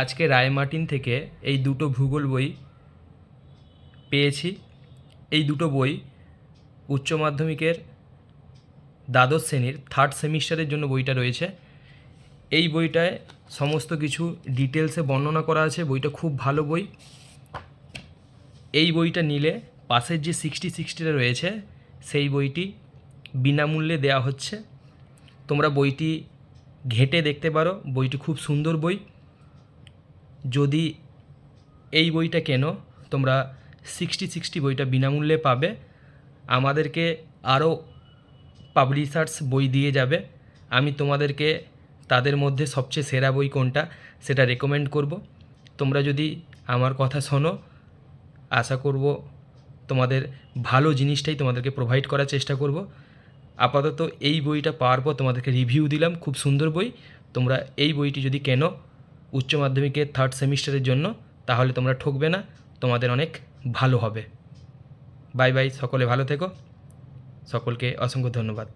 আজকে রায়মার্টিন থেকে এই দুটো ভূগোল বই পেয়েছি। এই দুটো বই উচ্চ মাধ্যমিকের দ্বাদশ শ্রেণির থার্ড সেমিস্টারের জন্য বইটা রয়েছে। এই বইটায় সমস্ত কিছু ডিটেলসে বর্ণনা করা আছে। বইটা খুব ভালো বই। এই বইটা নিলে পাশের যে সিক্সটি সিক্সটিটা রয়েছে, সেই বইটি বিনামূল্যে দেওয়া হচ্ছে। তোমরা বইটি ঘেঁটে দেখতে পারো। বইটি খুব সুন্দর বই। যদি এই বইটা কেনো, তোমরা সিক্সটি সিক্সটি বইটা বিনামূল্যে পাবে। আমাদেরকে আরও পাবলিশার্স বই দিয়ে যাবে। আমি তোমাদেরকে তাদের মধ্যে সবচেয়ে সেরা বই কোনটা, সেটা রেকমেন্ড করব। তোমরা যদি আমার কথা শোনো, আশা করব তোমাদের ভালো জিনিসটাই তোমাদেরকে প্রোভাইড করার চেষ্টা করব। আপাতত এই বইটা পাওয়ার পর তোমাদেরকে রিভিউ দিলাম, খুব সুন্দর বই। তোমরা এই বইটি যদি কেনো উচ্চ মাধ্যমিকের থার্ড সেমিস্টারের জন্য, তাহলে তোমরা ঠকবে না, তোমাদের অনেক ভালো হবে। বাই বাই সকলে ভালো থেকো। সকলকে অসংখ্য ধন্যবাদ।